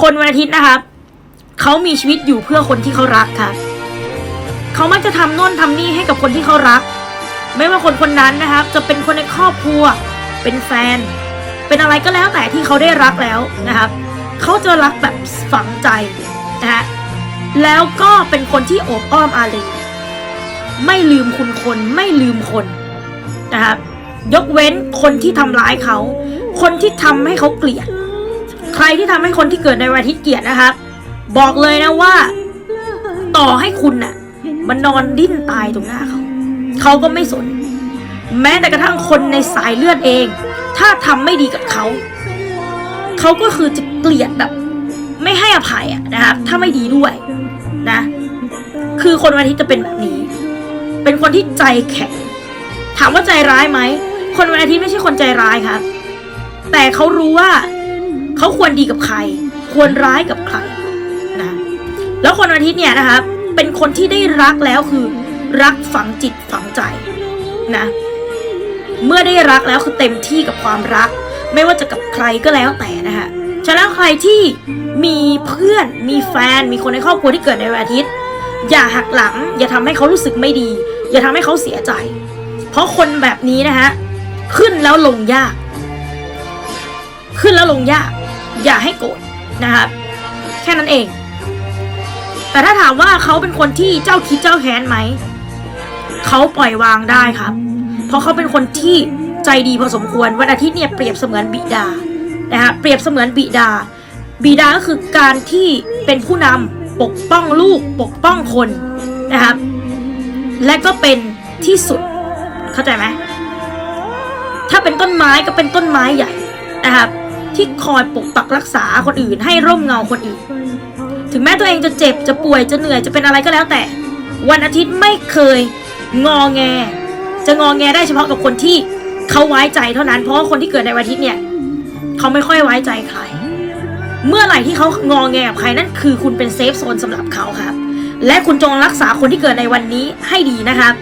คนวันอาทิตย์นะครับเขามีชีวิตอยู่เพื่อคนที่เขารักครับเขามักจะทำโน่นทำนี่ให้กับคนที่เขารัก ไม่ว่าคนคนนั้นนะครับ จะเป็นคนในครอบครัว เป็นแฟน เป็นอะไรก็แล้วแต่ที่เขาได้รักแล้วนะครับเขาจะรักแบบฝังใจนะฮะแล้วก็เป็นคนที่โอบอ้อมอารีไม่ลืมคุณคนไม่ลืมคนนะครับยกเว้นคนที่ทำร้ายเขา คนที่ทำให้เขาเกลียด ใครที่ทำให้คนที่เกิดในวันอาทิตย์เกลียดนะครับ บอกเลยนะว่า ต่อให้คุณน่ะ มันนอนดิ้นตายตรงหน้าเขา เขาก็ไม่สน แม้แต่กระทั่งคนในสายเลือดเอง ถ้าทำไม่ดีกับเขา เขาก็คือจะเกลียดแบบ ไม่ให้อภัยอะนะครับ ถ้าไม่ดีด้วยนะ คือคนวันอาทิตย์จะเป็นแบบนี้ เป็นคนที่ใจแข็ง ถามว่าใจร้ายไหม คนวันอาทิตย์ไม่ใช่คนใจร้ายครับ แต่เขารู้ว่า เขาควรดีกับใคร ควรร้ายกับใครนะแล้วคนอาทิตย์เนี่ยนะครับเป็นคนที่ได้รักแล้วคือ รักฝังจิตฝังใจนะเมื่อได้รักแล้วคือเต็มที่กับความรัก ไม่ว่าจะกับใครก็แล้วแต่นะฮะฉะนั้นใครที่มีเพื่อนมีแฟนมีคนในครอบครัวที่เกิดในวันอาทิตย์ อย่าหักหลัง อย่าทำให้เขารู้สึกไม่ดี อย่าทำให้เขาเสียใจ เพราะคนแบบนี้นะฮะขึ้นแล้วลงยาก ขึ้นแล้วลงยาก อย่าให้โกรธนะครับ แค่นั้นเอง แต่ถ้าถามว่าเขาเป็นคนที่เจ้าคิดเจ้าแค้นไหม เขาปล่อยวางได้ครับ เพราะเขาเป็นคนที่ใจดีพอสมควร วันอาทิตย์เนี่ยเปรียบเสมือนบิดา นะฮะ เปรียบเสมือนบิดา บิดาก็คือการที่เป็นผู้นำปกป้องลูกปกป้องคนนะครับ และก็เป็นที่สุด เข้าใจไหม ถ้าเป็นต้นไม้ก็เป็นต้นไม้ใหญ่นะครับ ที่คอยปกปักรักษาคนอื่น ให้ร่มเงาคนอื่น ถึงแม้ตัวเองจะเจ็บจะป่วยจะเหนื่อยจะเป็นอะไรก็แล้วแต่ วันอาทิตย์ไม่เคยงอแง จะงอแงได้เฉพาะกับคนที่เขาไว้ใจเท่านั้นเพราะคนที่เกิดในวันอาทิตย์เนี่ยเขาไม่ค่อยไว้ใจใคร เมื่อไหร่ที่เขางอแงกับใครนั่นคือคุณเป็นเซฟโซนสำหรับเขาครับและคุณจงรักษาคนที่เกิดในวันนี้ให้ดีนะครับ